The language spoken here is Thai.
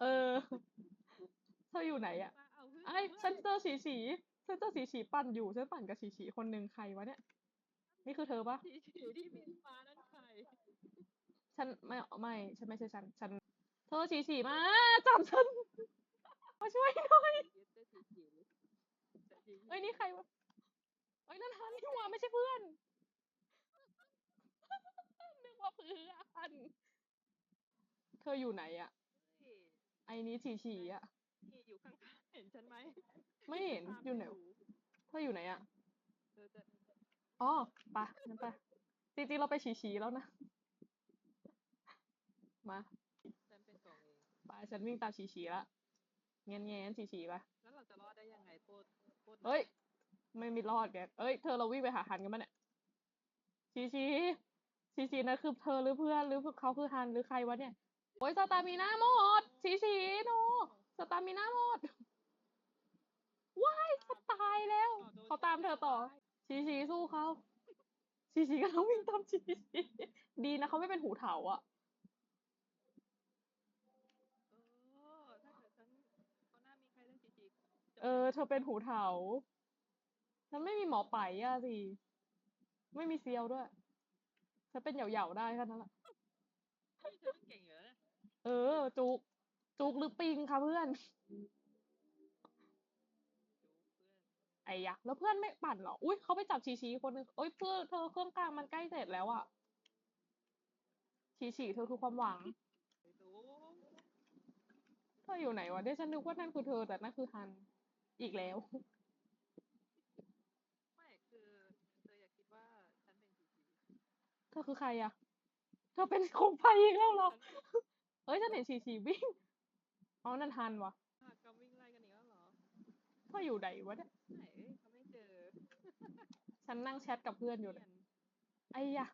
ออยู่ไหนอะมาเอาเพื่อนไอ้ด้วยฉันเจอสีสีฉันเจอสีสีปั่นอยู่ฉันปั่นกับสีสีคนหนึ่งใครวะเนี่ย นี่คือเธอปะสีฉีที่บินมานั่นใครฉันไม่ไม่ฉันไม่ใช่ฉันฉัน เธอสีสีมาจับฉันมาช่วยหน่อยเยสเตอร์สีฉีแต่สีเอ้ยนี่ใครวะเอ้ยนั่นฮันนี่หว่าไม่ใช่เพื่อนนึกว่าเพื่อนเธออยู่ไหนอะเฮ้ย ไอ้นี้ฉีฉีอะนี่อยู่ข้างๆเห็นฉันไหมไม่เห็นตามอยู่ไหนเธออยู่ไหนอะเธอจะอ๋อไปะงั้นไปจริงๆเราไปฉีฉีแล้วนะ มาฉันเป็นตัวเองไปฉันวิ่งตามฉีฉีละเงี้ยเงี้ยฉีฉีไปแล้วเราจะรอดได้ยังไงโคตรโคตรเอ้ย ไม่มีรอดแกเอ้ยเธอเราวิ่งไปหาฮันกันมาเนี่ยฉีฉีฉีฉีนะคือเธอหรือเพื่อนหรือเขาคือฮันหรือใครวะเนี่ยโอ้ยสตามีหน้าหมดฉี ฉีโนสตามีหน้าหมดว้ายจะตายแล้ว เขาตามเธอต่อฉีฉีสู้เขาฉีฉีก็ต้องวิ่งตามฉีฉีดีนะเขาไม่เป็นหูเถาอะเออถ้าเกิดฉันเขาหน้ามีใครเล่นจีจีเออ เธอเป็นหูเถาฉันไม่มีหมอไปอะสิ ไม่มีเซียวด้วยฉันเป็นเหยาๆได้แค่นั้นแหละเฮ้ยฉันเก่งอยู่แล้วนะเออ จุก จุกหรือปิงคะเพื่อนจูเพื่อน ไอ้ยะแล้วเพื่อนไม่ปั่นเหรอ อุ้ยเขาไปจับชีชีคนหนึงเอ้ยเพื่อนเธอเครื่องกลางมันใกล้เสร็จแล้วอะชีชีเธอคือความหวังไอ้จูเธออยู่ไหนวะเดี๋ยวฉันนึกว่านั่นคือเธอแต่นั่นคือฮัน อีกแล้ว ไม่คือเธออย่าคิดว่าฉันเป็นจีจีเธอคือใครอะเธอเป็นคงไฟอีกแล้วเหรอ เอ้ยฉันเห็นชีชีวิ่ง อ๋อนั่นฮันวะอะกำวิ่งไล่กันอีกแล้วเหรอเธออยู่ไหนวะเนี่ยไหนเขาไม่เจอ ฉันนั่งแชทกับเพื่อนอยู่เลยเพื่อนไอ้ยะ